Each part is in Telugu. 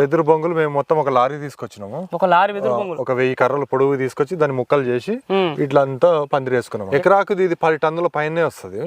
వెదురు బొంగులు మేము మొత్తం ఒక లారీ తీసుకొచ్చినాము. ఒక లారీ వెదురు బొంగులు. ఒక వెయ్యి కర్రలు పొడుగు తీసుకొచ్చి దాన్ని ముక్కలు చేసి ఉమ్. ఇట్లా అంతా పందిరి వేసుకున్నాము ఎకరాకు ఇది పది టన్నుల పైనే వస్తుంది.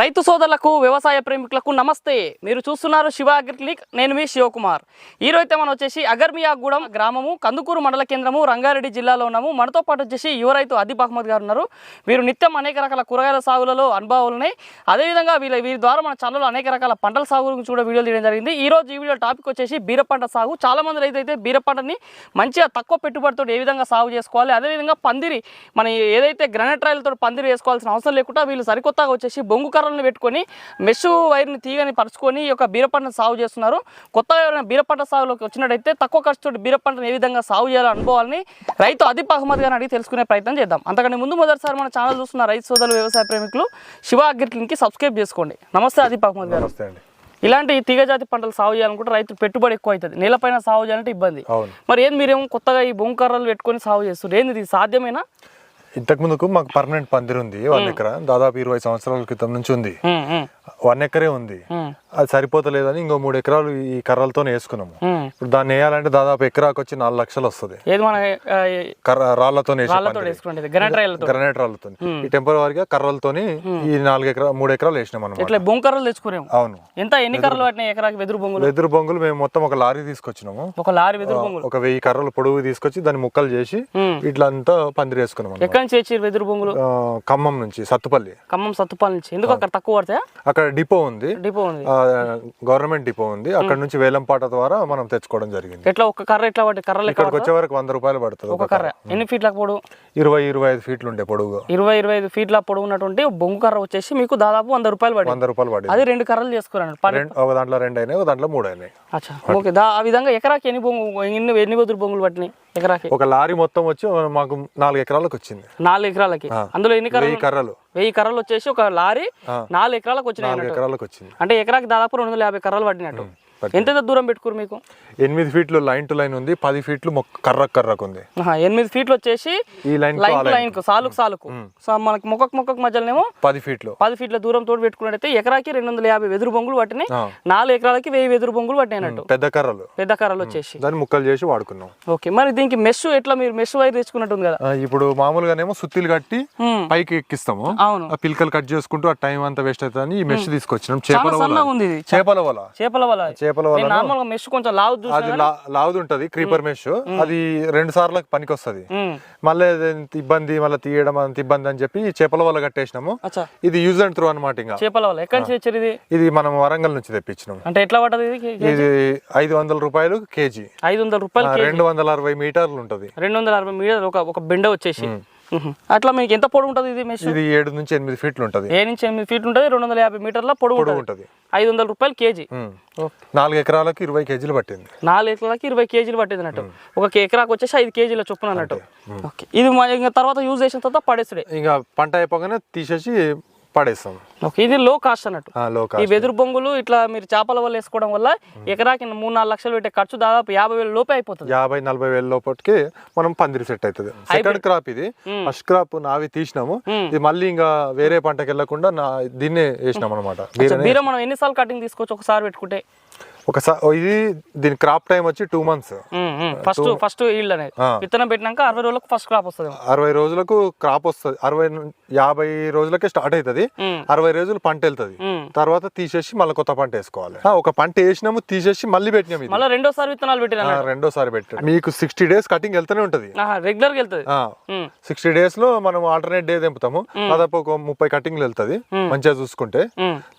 రైతు సోదరులకు వ్యవసాయ ప్రేమికులకు నమస్తే. మీరు చూస్తున్నారు శివ అగ్రిక్లిక్ నేను మీ శివకుమార్. ఈరోజు అయితే మనం వచ్చేసి అగర్మియాగూడెం గ్రామము కందుకూరు మండల కేంద్రము రంగారెడ్డి జిల్లాలో ఉన్నాము. మనతో పాటు వచ్చేసి యువ రైతు అదీప్ అహ్మద్ గారు ఉన్నారు. వీరు నిత్యం అనేక రకాల కూరగాయల సాగులలో అనుభవాలు ఉన్నాయి. అదేవిధంగా వీళ్ళ వీరి ద్వారా మన ఛానల్లో అనేక రకాల పంటల సాగు గురించి కూడా వీడియోలు తీయడం జరిగింది. ఈ రోజు ఈ వీడియో టాపిక్ వచ్చేసి బీర పంట సాగు. చాలామంది రైతు అయితే బీర పంటని మంచిగా తక్కువ పెట్టుబడితో ఏ విధంగా సాగు చేసుకోవాలి? అదేవిధంగా పందిరి మన ఏదైతే గ్రానైట్ రాయలతో పందిరి వేసుకోవాల్సిన అవసరం లేకుండా వీళ్ళు సరికొత్తగా వచ్చేసి బొంగు కర్రలను పెట్టుకొని మెష్ వైర్ని తీగని పరుచుకొని ఈ యొక్క బీర పంటను సాగు చేస్తున్నారు. కొత్తగా ఎవరైనా బీర పంట సాగులోకి వచ్చినట్టయితే తక్కువ ఖర్చుతో బీర పంటను ఏ విధంగా సాగు చేయాలో అనుభవాలని రైతు అదీప్ అహ్మద్ గారిని అడిగి తెలుసుకునే ప్రయత్నం చేద్దాం. అంతకంటే ముందు మొదటిసారి మన ఛానల్ చూస్తున్న రైతు సోదరులు వ్యవసాయ ప్రేమికులు శివ అగ్రిక్లిన్కి సబ్స్క్రైబ్ చేసుకోండి. నమస్తే అదీప్ అహ్మద్ గారు. నమస్తే అండి. ఇలాంటి తీగజాతి పంటలు సాగు చేయాలనుకుంటే రైతు పెట్టుబడి ఎక్కువ అవుతుంది. నేలపైన సాగు చేయాలంటే ఇబ్బంది. మరి ఏంది మీరేమో కొత్తగా ఈ బొంగు కర్రలు పెట్టుకొని సాగు చేస్తారు ఏంది ఇది? సాధ్యమేనా? ఇంతకు ముందుకు మాకు పర్మనెంట్ పందిరి ఉంది వన్ ఎకర దాదాపు ఇరవై సంవత్సరాల క్రితం నుంచి ఉంది. వన్ ఎకరే ఉంది. అది సరిపోతలేదని ఇంకో మూడు ఎకరాలు ఈ కర్రలతో వేసుకున్నాము. ఇప్పుడు దాన్ని వేయాలంటే దాదాపు ఎకరాకు వచ్చి నాలుగు లక్షలు వస్తుంది. రాళ్ళతో గ్రానైట్ రాళ్ళతో ఈ టెంపరీగా కర్రలతోని ఈ నాలుగు ఎకరా మూడు ఎకరాలు వేసినాం అనమాట ఇట్లా బొంగు కర్రలు తెచ్చుకునేము? అవును. ఎంత ఎన్ని కర్రలు ఎకరాకి వెదురు బొంగులు? వెదురు బొంగులు మేము మొత్తం ఒక లారీ తీసుకొచ్చినాము. ఒక లారీ వెదురు బొంగులు? ఒక వెయ్యి కర్రలు పొడుగు తీసుకొచ్చి దాన్ని ముక్కలు చేసి. ఇట్లా అంతా పందిరి వేసుకున్నాం అన్నమాట. ఎక్కడి నుంచి వెదురు బొంగులు? ఖమ్మం నుంచి సత్తుపల్లి. ఖమ్మం సత్తుపాల నుంచి. ఎందుకు అక్కడ తక్కువ పడతాయా? అక్కడ డిపో ఉంది. డిపో ఉంది. గవర్నమెంట్ డిపో ఉంది. అక్కడ నుంచి వేలంపాట ద్వారా మనం తెచ్చుకోవడం జరిగింది. ఎట్లా ఒక కర్ర ఎట్లా పట్టి ఎక్కడ ఇక్కడికి వచ్చే వరకు వంద రూపాయలు పడుతుంది ఒక కర్ర. ఎన్ని ఫీట్ల పొడవు ఇరవై ఇరవై ఐదు ఫీట్లు ఉండే పొడుగు. ఇరవై ఇరవై ఐదు ఫీట్ల పొడవు ఉన్నటువంటి బొంగు కర్ర వచ్చేసి మీకు దాదాపు వంద రూపాయలు పడింది. వంద రూపాయలు పడింది. అది రెండు కర్రలు చేసుకున్నాను ఒక దాంట్లో రెండు అయినాయి ఒక దాంట్లో మూడు అయినాయి. అచ్చా. ఓకే. ఆ విధంగా ఎకరాకి ఎన్ని బొంగు ఎన్ని ఎన్ని వెదురు బొంగులు పట్టినాయి ఎకరాకి? ఒక లారీ మొత్తం వచ్చి మాకు నాలుగు ఎకరాలకు వచ్చింది. నాలుగు ఎకరాలకి. అందులో ఎన్ని కర్రలు. వెయ్యి కర్రలు వచ్చేసి ఒక లారీ నాలుగు ఎకరాలకు వచ్చినాయి అంటే ఎకరాకి దాదాపు రెండు వందల యాభై కర్రలు పట్టినట్టు. ఎంత దూరం పెట్టుకోరు మీకు? ఎనిమిది ఫీట్లు లైన్ టు లైన్ ఉంది పది ఫీట్లు మొక్క కర్రకు కర్రకు ఉంది. ఎనిమిది ఫీట్లు వచ్చేసి ఈ లైన్ లైన్ టు లైన్కు. సాలుకు సాలుకు. సో మనకి మొక్కకు మొక్కకు మధ్యలోనేమో పది ఫీట్లు. పది ఫీట్ల దూరం తోడు పెట్టుకున్నట్టయితే ఎకరాకి రెండు వందల యాభై వెదురు బొంగులు పట్టినాయి. ఆ. నాలుగు ఎకరాలకి వెయ్యి వెదురు బొంగులు పట్టినాయి అన్నట్టు. పెద్ద కర్రలు. పెద్ద కర్రలు వచ్చేసి. దాన్ని ముక్కలు చేసి వాడుకున్నాం. ఓకే మరి దీనికి మెష్ ఎట్లా మీరు మెష్ వైర్ తెచ్చుకున్నట్టుంది కదా? ఇప్పుడు మామూలుగానేమో సుత్తిలు కట్టి. పైకి ఎక్కిస్తాము. అవును. ఆ పిలకలు కట్ చేసుకుంటూ ఆ టైం అంతా వేస్ట్ అవుతుందని ఈ మెష్ తీసుకొచ్చినాం. చేపల వల. చేపల వల. చేపల వల. చేపల వల నార్మల్గా మెష్ కొంచెం లావు అది లావుది ఉంటది క్రీపర్ మెష్ అది రెండు సార్లకు పనికి వస్తుంది. మళ్ళీ ఇబ్బంది మళ్ళీ తీయడం అంత ఇబ్బంది అని చెప్పి చేపల వల కట్టేసినాము. ఇది యూజ్ అండ్ త్రూ అనమాట ఇంకా. చేపల వల ఎక్కడి నుంచి తెచ్చారు ఇది? ఇది మనం వరంగల్ నుంచి తెప్పించినాం. అంటే ఎట్లా పడ్డది ఇది ఐదు వందల రూపాయలు కేజీ. ఐదు వందల రూపాయలు రెండు వందల అరవై మీటర్లు ఉంటది. రెండు వందల అరవై మీటర్ ఒక ఒక బెండ వచ్చేసి. అట్లా మీకు ఎంత పొడవు ఉంటుంది ఇది మెష్ ఇది ఏడు నుంచి ఎనిమిది ఫీట్లు ఉంటది. ఏ నుంచి ఎనిమిది ఫీట్ ఉంటుంది? రెండు వందల యాభై మీటర్ల పొడవు ఉంటుంది. ఐదు వందల రూపాయలు కేజీ. నాలుగు ఎకరాలకు ఇరవై కేజీలు పట్టింది. నాలుగు ఎకరాలకి ఇరవై కేజీలు పట్టేది అన్నట్టు. ఒక ఎకరాకు వచ్చేసి ఐదు కేజీల చొప్పున అన్నట్టు. ఇది ఇంకా తర్వాత యూజ్ చేసిన తర్వాత పడేసుడే ఇంకా పంట అయిపోగానే తీసేసి పడేస్తాం. ఇది లో కాస్ట్ అన్నట్టు. ఈ వెదురు బొంగులు ఇట్లా మీరు చేపల వల్ల వేసుకోవడం వల్ల ఎకరాకి మూడు నాలుగు లక్షలు పెట్టే ఖర్చు దాదాపు యాభై వేల లోపే అయిపోతుంది. యాభై నలభై వేల లోపటికి మనం పందిరి సెట్ అవుతుంది సెకండ్ క్రాప్ ఇది. ఫస్ట్ క్రాప్ నావి తీసినాము. ఇది మళ్ళీ ఇంకా వేరే పంటకి వెళ్ళకుండా నా దీన్నే వేసినాం అనమాట బీర మనం ఎన్నిసార్లు కటింగ్ తీసుకోవచ్చు ఒకసారి పెట్టుకుంటే? ఒకసారి ఇది దీని క్రాప్ టైం వచ్చి two months. First first yield అనేది. విత్తనం పెట్టినాక అరవై రోజులకు ఫస్ట్ క్రాప్ వస్తుంది అరవై రోజులకు క్రాప్ వస్తుంది. అరవై యాభై రోజులకే స్టార్ట్ అవుతుంది. అరవై రోజులు పంట వెళ్తుంది. తర్వాత తీసేసి మళ్ళీ కొత్త పంట వేసుకోవాలి. ఒక పంట వేసినాము తీసేసి మళ్ళీ పెట్టినాం ఇది. మళ్ళీ రెండోసారి విత్తనాలు పెట్టిన రెండోసారి పెట్టాం మీకు సిక్స్టీ డేస్ కటింగ్ వెళ్తూనే ఉంటుంది. రెగ్యులర్ వెళ్తుంది. సిక్స్టీ డేస్లో మనం ఆల్టర్నేట్ డే తెంపుతాము. దాదాపు ఒక ముప్పై కటింగ్లు వెళ్తుంది. మంచిగా చూసుకుంటే.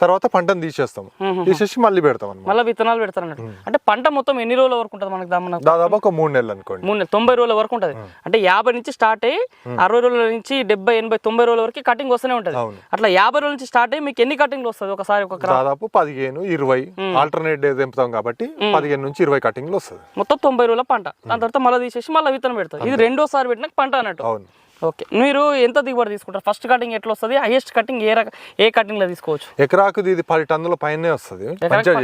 తర్వాత పంటను తీసేస్తాము. తీసేసి మళ్ళీ పెడతాం మళ్ళీ విత్తనాలు పెడతారు అన్నట్టు అంటే పంట మొత్తం ఎన్ని రోజుల వరకు ఉంటుంది మనకి దా- మనకు దాదాపు ఒక మూడు నెలలు అనుకోండి. మూడు నెలలు, తొంభై రోజుల వరకు ఉంటుంది. అంటే యాభై నుంచి స్టార్ట్ అయ్యి అరవై రోజుల నుంచి డెబ్బై ఎనభై తొంభై రోజుల వరకు కటింగ్ వస్తూనే ఉంటుంది. అట్లా యాభై రోజుల నుంచి స్టార్ట్ అయ్యి మీకు ఎన్ని కటింగ్లు వస్తుంది ఒకసారి ఒక దాదాపు పదిహేను ఇరవై. ఆల్టర్నేట్ డే తెంపుతాం కాబట్టి పదిహేను నుంచి ఇరవై కటింగ్లు వస్తుంది. మొత్తం తొంభై రోజుల పంట. దాని తర్వాత మళ్ళీ తీసేసి మళ్ళీ విత్తనం పెడతారు. ఇది రెండోసారి పెట్టిన పంట అన్నట్టు. అవును. ఓకే. మీరు ఎంత దిగుబడి తీసుకుంటారు? ఫస్ట్ కటింగ్ ఎట్లా వస్తుంది హైయెస్ట్ కటింగ్ ఏ ఏ కటింగ్లో తీసుకోవచ్చు? ఎకరాకు ఇది పది టన్నుల పైనే వస్తుంది.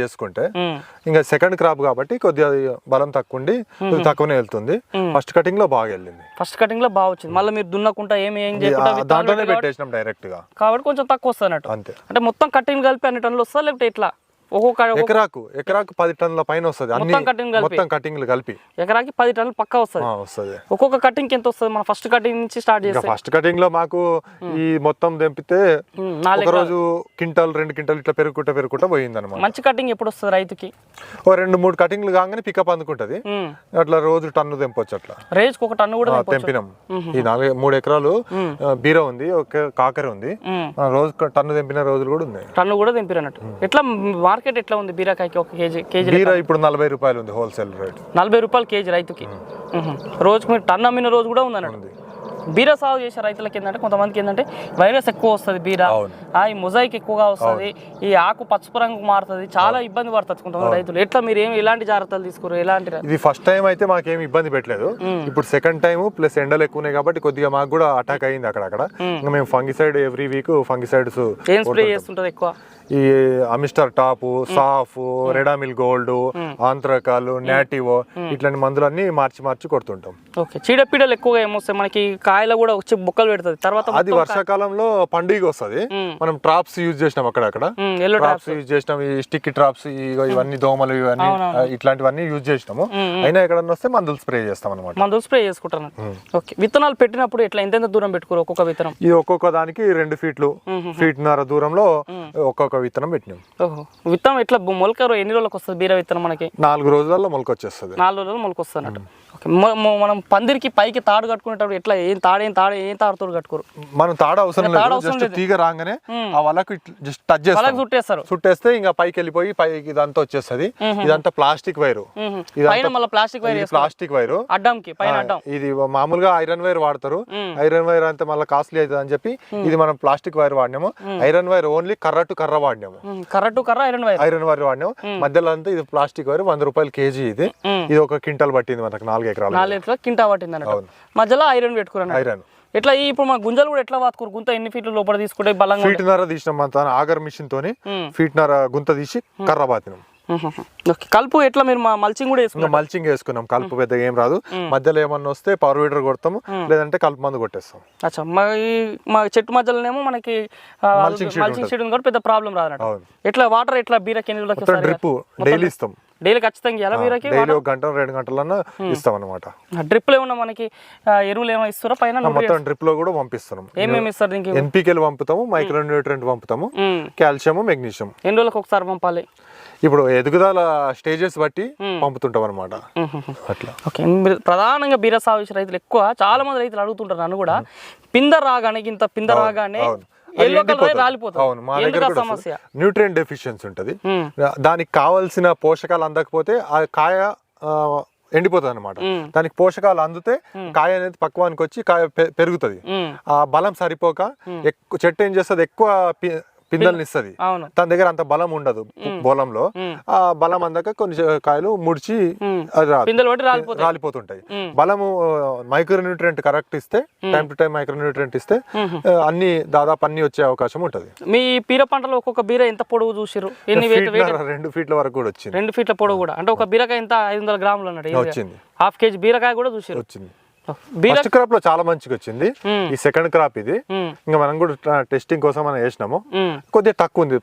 చేసుకుంటే. ఇంకా సెకండ్ క్రాప్ కాబట్టి కొద్దిగా బలం తక్కువ ఉండి తక్కువనే వెళ్తుంది. ఫస్ట్ కటింగ్లో బాగా వెళ్ళింది. ఫస్ట్ కటింగ్లో బాగా వచ్చింది. మళ్ళీ మీరు దున్నకుంటా ఏమి ఏం దాంట్లోనే పెట్టేసినాం డైరెక్ట్గా కాబట్టి కొంచెం తక్కువ వస్తుంది అంతే. అంటే మొత్తం కటింగ్ కలిపి అన్ని టన్నులు వస్తా లేకపోతే ఎట్లా? ఒక్కొక్క ఎకరాకు ఎకరాకు పది టన్నుల పైన వస్తుంది. మొత్తం కలిపి? మొత్తం కటింగ్లు కలిపి. ఎకరాకి పది టన్నులు పక్కా వస్తుంది. వస్తుంది. ఒక్కొక్క కటింగ్ ఎంత వస్తుంది? మన ఫస్ట్ కటింగ్ నుంచి స్టార్ట్ చేస్తే. ఫస్ట్ కటింగ్లో మాకు ఈ మొత్తం తెంపితే ఒక రోజు క్వింటాల్ రెండు క్వింటాల్ ఇట్లా పెరుగుకుంటా పెరుగుకుంటా పోయింది అనమాట మంచి కటింగ్ ఎప్పుడు వస్తుంది రైతుకి? ఓ రెండు మూడు కటింగ్లు కాగానే పికప్ అందుకుంటది. అట్లా రోజు టన్ను తెంపొచ్చు అట్లా. రేజ్కి ఒక టన్ను కూడా. తెంపినాం. ఈ నాలుగు మూడు ఎకరాలు బీర ఉంది ఒక కాకర ఉంది. రోజు టన్ను తెంపిన రోజులు కూడా ఉన్నాయి. టన్ను కూడా తెంపిరన్నట్టు. ఎట్లా మార్కెట్ ఎట్లా ఉంది బీరకాయకి ఒక కేజీ కేజీ బీర ఇప్పుడు నలభై రూపాయలు ఉంది హోల్సేల్ రేట్. నలభై రూపాయలు కేజీ రైతుకి. రోజుకి మీరు టన్ను అమ్మిన రోజు కూడా ఉంది అన్నట్టు ఉంది. బీర సాగు చేసే రైతులకి ఏంటంటే కొంతమందికి ఏంటంటే వైరస్ ఎక్కువ వస్తుంది బీర. ఈ మొజాయిక్ ఎక్కువగా వస్తుంది. ఈ ఆకు పసుపు రంగు మారుతుంది. చాలా ఇబ్బంది పడుతుంది కొంతమంది రైతులు. ఎట్లా మీరు ఏమి ఎలాంటి జాగ్రత్తలు తీసుకురు ఎలాంటి ఇది ఫస్ట్ టైం అయితే మాకేం ఇబ్బంది పెట్టలేదు. ఇప్పుడు సెకండ్ టైం ప్లస్ ఎండలు ఎక్కువ ఉన్నాయి కాబట్టి కొద్దిగా మాకు కూడా అటాక్ అయింది అక్కడక్కడ. ఇంకా మేము ఫంగిసైడ్ ఎవ్రీ వీక్ ఫంగిసైడ్స్ ఏం స్ప్రే చేస్తుంటారు ఎక్కువ? ఈ Amistar top Saaf Ridomil gold Antracol Nativo ఇట్లాంటి మందులన్నీ మార్చి మార్చి కొడుతుంటాం. ఓకే. చీడపీడలు ఎక్కువగా ఏమొస్తాయి? మనకి కాయలు కూడా వచ్చి బొక్కలు పెడుతుంది తర్వాత అది వర్షాకాలంలో పండుగ వస్తుంది. మనం ట్రాప్స్ యూజ్ చేసినాం అక్కడక్కడ. ఎల్లో ట్రాప్స్ యూజ్ చేసినాం ఈ స్టిక్ ట్రాప్స్ ఇవన్నీ దోమలు ఇవన్నీ ఇట్లాంటివన్నీ యూజ్ చేసినాము. అయినా ఎక్కడన్నా వస్తే మందులు స్ప్రే చేస్తాం అనమాట మందులు స్ప్రే చేసుకుంటారు ఓకే. విత్తనాలు పెట్టినప్పుడు ఎట్లా ఎంతెంత దూరం పెట్టుకోరు ఒక్కొక్క విత్తనం? ఇది ఒక్కొక్క దానికి రెండు ఫీట్లు ఫీట్న్నర దూరంలో ఒక్కొక్క విత్తనం పెట్టినాం. ఓహో. విత్తనం ఎట్లా బు- మొలక ఎన్ని రోజులకు వస్తుంది బీర విత్తనం మనకి? నాలుగు రోజులలో మొలకొచ్చేస్తుంది. నాలుగు రోజులు మొలక మొ- మనం పందిరికి పైకి తాడు కట్టుకునేటప్పుడు ఎట్లా ఏం తాడు ఏం తాడు ఏం తాడుతో కట్టుకోరు. మనం తాడ అవసరం తాడు లేదు. అవసరం జస్ట్ తీగ రాగానే ఆ వలకు జస్ట్ టచ్ చేస్తాం. వాళ్ళకి చుట్టేస్తారు. చుట్టేస్తే ఇంకా పైకి వెళ్ళిపోయి పైకి ఇదంతా వచ్చేస్తుంది. ఇదంతా ప్లాస్టిక్ వైరు. ఇదంతా- మళ్ళీ ప్లాస్టిక్ వైర్ ప్లాస్టిక్ వైరు. అడ్డంకి పైన అడ్డం. ఇది మామూలుగా ఐరన్ వైర్ వాడతారు. ఐరన్ వైర్ అంతా మళ్ళీ కాస్ట్లీ అవుతుంది అని చెప్పి ఇది మనం ప్లాస్టిక్ వైర్ వాడినాము. ఐరన్ వైర్ ఓన్లీ కర్ర టు కర్ర వాడినాము. కర్ర టు కర్ర ఐరన్ వైర్. ఐరన్ వైర్ వాడినాము. మధ్యలో అంతా ఇది ప్లాస్టిక్ వైర్ వంద రూపాయలు కేజీ ఇది. ఇది ఒక క్వింటల్ పట్టింది మనకు నాలుగు ఎకరాలు. కింటా పట్టింది అన్నట్టు మధ్యలో ఐరన్ పెట్టుకున్నాను. ఐరన్. ఎట్లా ఈ ఇప్పుడు మా గుంజలు కూడా ఎట్లా వాతుకోరు? గుంత ఎన్ని ఫీట్లు లోపల తీసుకుంటే బలంగా ఫీట్ నర తీసినాం అంత ఆగర్ మిషన్ తోని ఫీట్ నర గుంత తీసి కర్ర బాతినాం. కలుపు ఎట్లా మీరు మా మల్చింగ్ కూడా ఇంకా వేసుకున్నారు మల్చింగ్ వేసుకున్నాం. కలుపు పెద్దగా ఏం రాదు. మధ్యలో ఏమన్నా వస్తే పవర్ వీడర్ కొడతాము. లేదంటే కలుపు మందు కొట్టేస్తాం. అచ్చా. మా ఈ మా చెట్టు మధ్యలోనేమో మనకి మల్చింగ్ షీట్ ఉంది కాబట్టి పెద్ద ప్రాబ్లం అవును. ఎట్లా వాటర్ ఎట్లా బీరకి డ్రిప్ డైలీ ఇస్తాం. డైలీ ఖచ్చితంగా డైలీ ఒక గంట రెండు గంటలన్నా ఇస్తాం అనమాట డ్రిప్లు ఏమన్నా మనకి ఎరువులు ఏమైనా ఇస్తారా? పైన మొత్తం డ్రిప్లో కూడా పంపిస్తున్నాం. ఏమేమి ఇస్తారు దీనికి? ఎన్పికెలు పంపుతాము మైక్రో న్యూట్రెంట్ పంపుతాము. కాల్షియం మెగ్నీషియం ఎన్ని రోజులకు ఒకసారి పంపాలి? ఇప్పుడు ఎదుగుదల స్టేజెస్ బట్టి పంపుతుంటాం అనమాట అట్లా. ఓకే ప్రధానంగా బీర సాగు చేసే రైతులు ఎక్కువ చాలా మంది రైతులు అడుగుతుంటారు నన్ను కూడా పింద రాగానే ఇంత పింద రాగానే అవును మా దగ్గర సమస్య? న్యూట్రియం డెఫిషియన్సీ ఉంటుంది. దానికి కావాల్సిన పోషకాలు అందకపోతే ఆ కాయ ఎండిపోతుంది అనమాట. దానికి పోషకాలు అందుతే కాయ అనేది పక్వానికి వచ్చి కాయ పెరుగుతుంది. ఆ బలం సరిపోక ఎక్కువ చెట్టు ఏం చేస్తుంది? ఎక్కువ పిందెల్ని ఇస్తుంది. తన దగ్గర అంత బలం ఉండదు బోలంలో. ఆ బలం అందాక కొన్ని కాయలు ముడిచి రాలిపోతుంటాయి. బలము మైక్రో న్యూట్రియంట్ కరెక్ట్ ఇస్తే time to time micro nutrient ఇస్తే అన్ని దాదాపు అన్ని వచ్చే అవకాశం ఉంటది. మీ బీర పంటలో ఒక్కొక్క బీర ఎంత పొడవు చూసిరు రెండు ఫీట్ల వరకు కూడా వచ్చింది. రెండు ఫీట్ల పొడవు కూడా. అంటే ఒక బీరకాయ ఎంత? ఐదు వందల గ్రాములు అన్నట్టు. వచ్చింది. హాఫ్ కేజీ బీరకాయ కూడా చూసిరు వచ్చింది. ఫస్ట్ క్రాప్లో చాలా మంచిగా వచ్చింది. మ్మ్. ఈ సెకండ్ క్రాప్ ఇది. మ్మ్. ఇంకా మనం కూడా టెస్టింగ్ కోసం మనం వేసినాము. మ్మ్. కొద్దిగా తక్కువ ఉంది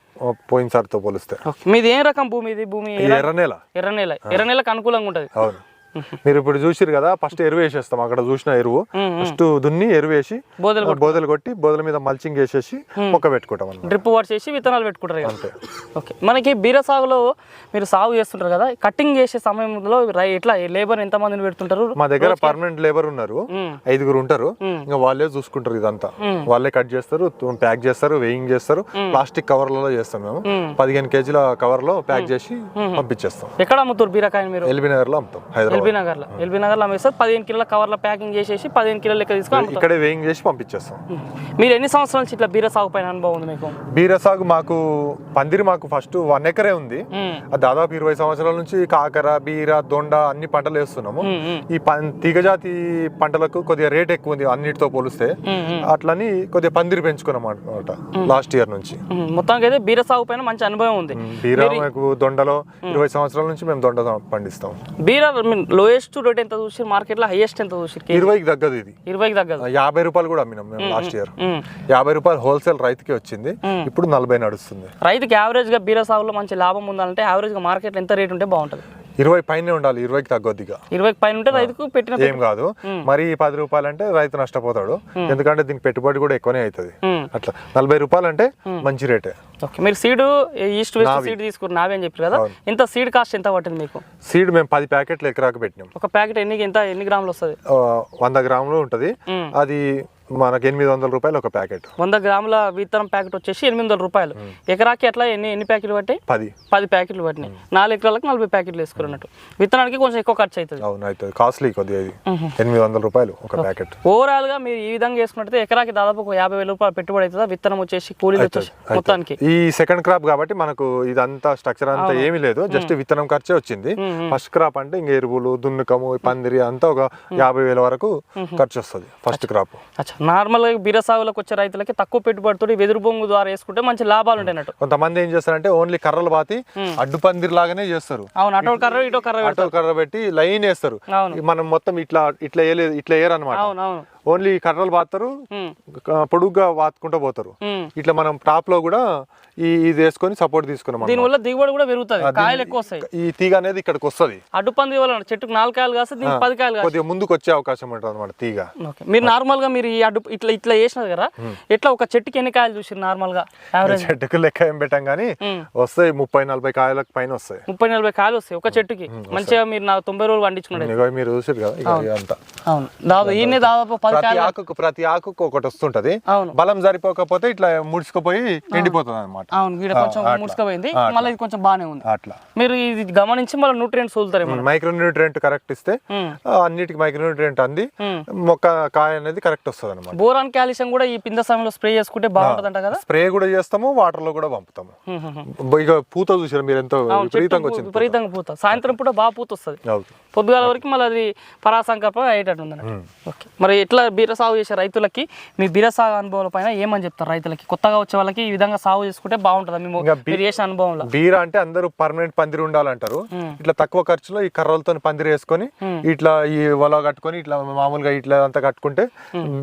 పోయినసారితో పోలిస్తే. మీది ఏం రకం భూమి ఇది? భూమి ఎర్ర నేల. ఎర్ర నేల. ఎర్ర నేలకు అనుకూలంగా ఉంటుంది. అవును. మీరు ఇప్పుడు చూసిరు కదా ఫస్ట్ ఎరువు వేసేస్తాం. అక్కడ చూసిన ఎరువు. ఫస్ట్ దున్ని ఎరువు వేసి బోదెలు కొట్టి బోదల మీద మల్చింగ్ వేసేసి మొక్క పెట్టుకుంటాం డ్రిప్ వాట్ చేసి విత్తనాలు పెట్టుకుంటారు. అంతే. ఓకే. మనకి బీర సాగులో మీరు సాగు చేస్తుంటారు కదా కటింగ్ చేసే సమయంలో ఎట్లా లేబర్ ఎంత మందిని పెడుతుంటారు? మా దగ్గర పర్మనెంట్ లేబర్ ఉన్నారు. ఐదుగురు ఉంటారు. ఇంకా వాళ్ళే చూసుకుంటారు ఇదంతా. వాళ్ళే కట్ చేస్తారు ప్యాక్ చేస్తారు వేయింగ్ చేస్తారు. ప్లాస్టిక్ కవర్లలో చేస్తాం మేము. పదిహేను కేజీల కవర్లో ప్యాక్ చేసి పంపించేస్తాం. ఎక్కడ అమ్ముతారు బీరకాయని మీరు? ఎల్బీ నగర్లో అమ్ముతాం హైదరాబాద్ ఎల్బీ నగర్లో. ఎల్బీ నగర్లో అమ్మేస్తారు. పదిహేను కిలోల కవర్లో ప్యాకింగ్ చేసేసి పదిహేను కిలోల లెక్క తీసుకొని ఇక్కడే వేయింగ్ చేసి పంపించేస్తాం. మీరు ఎన్ని సంవత్సరాల నుంచి ఇట్లా బీర సాగు పైన అనుభవం ఉంది మీకు? బీర సాగు మాకు పందిరి మాకు ఫస్ట్ వన్ ఎకరే ఉంది. దాదాపు ఇరవై సంవత్సరాల నుంచి కాకర బీర దొండ అన్ని పంటలు వేస్తున్నాము. ఈ తీగజాతి పంటలకు కొద్దిగా రేట్ ఎక్కువ ఉంది అన్నిటితో పోలిస్తే. అట్లని కొద్దిగా పందిరి పెంచుకున్నాం అనమాట లాస్ట్ ఇయర్ నుంచి. మొత్తానికి అయితే బీర సాగు పైన మంచి అనుభవం ఉంది. బీర మాకు దొండలో ఇరవై సంవత్సరాల నుంచి మేము దొండ పండిస్తాం. బీర లోయెస్ట్ రేట్ ఎంత చూసి మార్కెట్లో హైయెస్ట్ ఎంత చూసి ఇరవైకి తగ్గదు ఇది. ఇరవైకి తగ్గదు. యాభై రూపాయలు కూడా అమ్మినాం మేము లాస్ట్ ఇయర్. యాభై రూపాయలు హోల్సేల్ రైతుకి వచ్చింది. ఇప్పుడు నలభై నడుస్తుంది. రైతుకి యావరేజ్గా బీర సాగులో మంచి లాభం ఉందంటే యావరేజ్గా మార్కెట్లో ఎంత రేట్ ఉంటే బాగుంటుంది. ఇరవై పైనే ఉండాలి ఇరవైకి తగ్గొద్దిగా. ఇరవైకి పైన ఉంటే రైతుకు పెట్టిన ఏం కాదు. మరి పది రూపాయలు అంటే రైతు నష్టపోతాడు. ఎందుకంటే దీనికి పెట్టుబడి కూడా ఎక్కువనే అవుతుంది. అట్లా నలభై రూపాయలు అంటే మంచి రేటే. ఓకే మీరు సీడ్ ఈస్ట్ వెస్ట్ సీడ్ తీసుకుని నావే అని చెప్పారు కదా. ఇంత సీడ్ కాస్ట్ ఎంత పట్టింది మీకు? సీడ్ మేము పది ప్యాకెట్లు ఎకరాకు పెట్టినాం. ఒక ప్యాకెట్ ఎన్ని ఎంత ఎన్ని గ్రాములు వస్తుంది? వంద గ్రాములు ఉంటుంది. అది మనకి ఎనిమిది వందల రూపాయలు ఒక ప్యాకెట్. వంద గ్రాముల విత్తనం ప్యాకెట్ వచ్చేసి ఎనిమిది వందల రూపాయలు. ఎకరాకి అట్లా ఎన్ని ఎన్ని ప్యాకెట్లు పట్టాయి? పది. పది ప్యాకెట్లు పట్టినాయి. నాలుగు ఎకరాలకు నలభై ప్యాకెట్లు వేసుకున్నట్టు విత్తనానికి కొంచెం ఎక్కువ ఖర్చు అవుతుంది. అవును అవుతుంది. కాస్ట్లీ కొద్దిగా ఇది. ఎనిమిది వందల రూపాయలు ఒక ప్యాకెట్. ఓవరాల్గా మీరు ఈ విధంగా వేసుకున్నట్టు ఎకరాకి దాదాపు ఒక యాభై వేల రూపాయలు పెట్టుబడి అవుతుందా? విత్తనం వచ్చేసి కూలీలు వచ్చేసి మొత్తానికి? ఈ సెకండ్ క్రాప్ కాబట్టి మనకు ఇదంతా స్ట్రక్చర్ అంతా ఏమీ లేదు. జస్ట్ విత్తనం ఖర్చే వచ్చింది. ఫస్ట్ క్రాప్ అంటే ఇంక ఎరువులు దున్నుకము పందిరి అంతా ఒక యాభై వేల వరకు ఖర్చు వస్తుంది. ఫస్ట్ క్రాప్ అచ్చా. నార్మల్గా బీర సాగులకు వచ్చే రైతులకి తక్కువ పెట్టుబడితో వెదురు బొంగు ద్వారా వేసుకుంటే మంచి లాభాలు ఉంటాయి కొంతమంది ఏం చేస్తారంటే ఓన్లీ కర్రలు బాతి అడ్డు పందిరి లాగానే చేస్తారు. అవును అటో కర్ర ఇటో కర్ర అటో కర్ర పెట్టి లైన్ వేస్తారు. మనం మొత్తం ఇట్లా ఇట్లా వేయలేదు ఇట్లా వేయరు అనమాట ఓన్లీ కర్రలు బాతారు పొడుగ్గా వాతుకుంటూ పోతారు. ఇట్లా మనం టాప్లో కూడా ఈ ఇది వేసుకొని సపోర్ట్ తీసుకున్నాం అన్నమాట. దీనివల్ల దిగుబడి కూడా పెరుగుతుంది. కాయలు ఎక్కువ వస్తాయి. ఈ తీగ అనేది ఇక్కడికి వస్తుంది. అడ్డు పంది వల్ల చెట్టుకు నాలుగు కాయలు కాస్తే దీనికి పది కాయలు. కొద్దిగా ముందుకు వచ్చే అవకాశం ఉంటుంది అనమాట తీగ. మీరు నార్మల్గా మీరు ఈ అడ్డు ఇట్లా ఇట్లా చేసినారు కదా ఎట్లా ఒక చెట్టుకి ఎన్ని కాయలు చూసి నార్మల్గా చెట్టుకు లెక్క ఏం పెట్టాం కానీ వస్తాయి ముప్పై నలభై కాయలకు పైన వస్తాయి. ముప్పై నలభై కాయలు వస్తాయి ఒక చెట్టుకి. మంచిగా మీరు నా తొంభై రోజులు పండించుకున్నాడు. ఇగో మీరు చూసారు కదా ఇదంతా. అవును. దాదాపు దాదాపు ప్రతి ఆకుకు ప్రతి ఆకుకు ఒకటి వస్తుంటది. అవును. బలం సరిపోకపోతే ఇట్లా ముడుచుకుపోయి ఎండిపోతుంది అనమాట అవును వీడ కొంచెం ముడుచుకుపోయింది మళ్ళీ ఇది కొంచెం బాగానే ఉంది. అట్లా. మీరు ఇది గమనించి మళ్ళీ న్యూట్రియంట్స్ వదులుతారేమో మైక్రో న్యూట్రియంట్ కరెక్ట్ ఇస్తే అన్నిటికి మైక్రో న్యూట్రియంట్ అంది. మొక్క కాయ అనేది కరెక్ట్ వస్తుంది అనమాట బోరాన్ కాల్షియం కూడా ఈ పింద సమయంలో స్ప్రే చేసుకుంటే బాగుంటుందంట కదా? స్ప్రే కూడా చేస్తాము వాటర్లో కూడా పంపుతాము. ఇక పూత చూసారు మీరు ఎంతో విపరీతంగా వచ్చింది విపరీతంగా పూత. సాయంత్రం పూట బాగా పూత వస్తుంది. పొద్దుగాల వరకు మళ్ళీ అది పరాసంకల్పం అయ్యేటట్టు ఉంది ఓకే. మరి ఎట్లా బీర సాగు చేసే రైతులకి? మీ బీర సాగు అనుభవాల పైన ఏమని చెప్తారు రైతులకి? కొత్తగా వచ్చే వాళ్ళకి ఈ విధంగా సాగు చేసుకుంటే బాగుంటుంది. మేము మీరు చేసిన అనుభవంలో. బీర అంటే అందరూ పర్మనెంట్ పందిరి ఉండాలంటారు. ఇట్లా తక్కువ ఖర్చులో ఈ కర్రలతో పందిరి వేసుకొని ఇట్లా ఈ వల కట్టుకొని ఇట్లా మామూలుగా ఇట్లా అంతా కట్టుకుంటే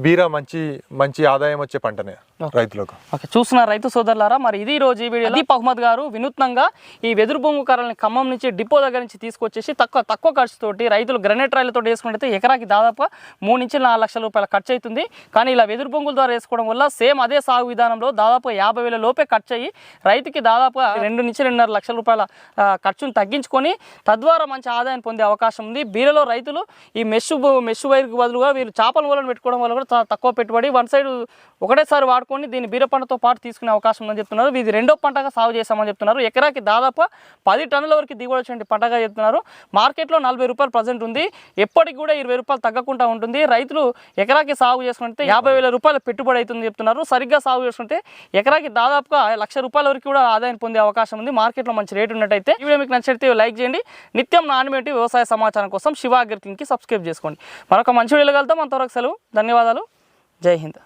బీర మంచి మంచి ఆదాయం వచ్చే పంటనే. రైతులకు. ఓకే చూస్తున్న రైతు సోదరులారా మరి ఇది రోజు ఈ వీడియో దీప్ అహ్మద్ గారు వినూత్నంగా ఈ వెదురు బొంగు కర్రల్ని ఖమ్మం నుంచి డిపో దగ్గర నుంచి తీసుకొచ్చేసి తక్కువ తక్కువ ఖర్చుతోటి రైతులు గ్రనైట్ రాయిలతో వేసుకుంటే ఎకరాకి దాదాపు మూడు నుంచి నాలుగు లక్షల రూపాయల ఖర్చు అవుతుంది కానీ ఇలా వెదురు బొంగుల ద్వారా వేసుకోవడం వల్ల సేమ్ అదే సాగు విధానంలో దాదాపు యాభై వేల లోపే ఖర్చు అయ్యి రైతుకి దాదాపు రెండు నుంచి రెండున్నర లక్షల రూపాయల ఖర్చును తగ్గించుకొని తద్వారా మంచి ఆదాయం పొందే అవకాశం ఉంది. బీరలో రైతులు ఈ మెష్ మెష్ వైర్కి బదులుగా వీళ్ళు చేపల మూలను పెట్టుకోవడం వల్ల కూడా తక్కువ పెట్టుబడి. వన్ సైడ్ ఒకటేసారి కొన్ని దీన్ని బీర పంటతో పాటు తీసుకునే అవకాశం ఉందని చెప్తున్నారు. ఇది రెండో పంటగా సాగు చేస్తామని చెప్తున్నారు. ఎకరాకి దాదాపు పది టన్నుల వరకు దిగుబడి వచ్చే పంటగా చెప్తున్నారు. మార్కెట్లో నలభై రూపాయలు ప్రజెంట్ ఉంది. ఎప్పటికి కూడా ఇరవై రూపాయలు తగ్గకుండా ఉంటుంది. రైతులు ఎకరాకి సాగు చేసుకుంటే యాభై వేల రూపాయల పెట్టుబడి అవుతుంది చెప్తున్నారు. సరిగ్గా సాగు చేసుకుంటే ఎకరాకి దాదాపుగా లక్ష రూపాయల వరకు కూడా ఆదాయం పొందే అవకాశం ఉంది. మార్కెట్లో మంచి రేటు ఉన్నట్టయితే ఈ వీడియో మీకు నచ్చితే లైక్ చేయండి. నిత్యం నాణ్యమేటి వ్యవసాయ సమాచారం కోసం శివ అగ్రికింగ్కి సబ్స్క్రైబ్ చేసుకోండి. మరొక మంచి వీడియోలో కలుద్దాం. అంతవరకు సెలవు. ధన్యవాదాలు. జై హింద్.